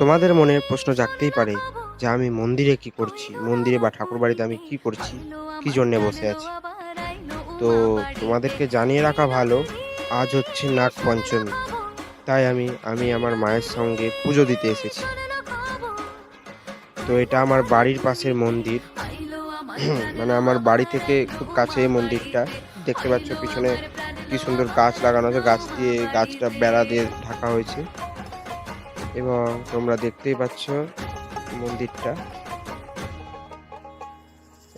তোমাদের মনে প্রশ্ন জাগতেই পারে যে আমি মন্দিরে কি করছি? মন্দিরে বা ঠাকুর বাড়িতে আমি কি করছি? কি জন্যে বসে আছি? তো তোমাদেরকে জানিয়ে রাখা ভালো, আজ হচ্ছে নাগ পঞ্চমী। তাই আমি আমি আমার মায়ের সঙ্গে পুজো দিতে এসেছি। তো এটা আমার বাড়ির পাশের মন্দির। মানে আমার বাড়ি থেকে খুব কাছে এই মন্দিরটা। দেখতে পাচ্ছ পিছনে কি সুন্দর গাছ লাগানো আছে। গাছ দিয়ে গাছটা বেড়া দিয়ে ঢাকা হয়েছে। এবং তোমরা দেখতেই পাচ্ছ মন্দিরটা।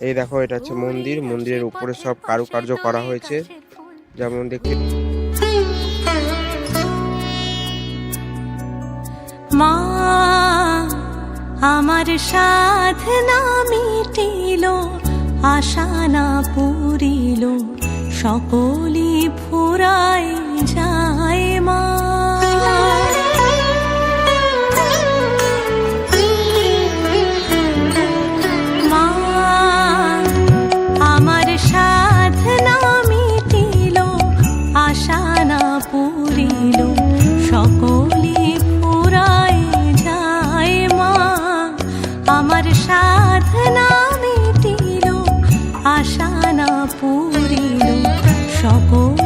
এই দেখো, এটা হচ্ছে মন্দির। মন্দিরের উপরে সব কারুকার্য করা হয়েছে। যেমন দেখতে মা, আমার সাধনা মিটিল, আশা না পুরিল। সকলি ফুরাই যায় মা। আমার সাধনা আশা না পুরিল সকলি যায় মা। আমার সাধনা Có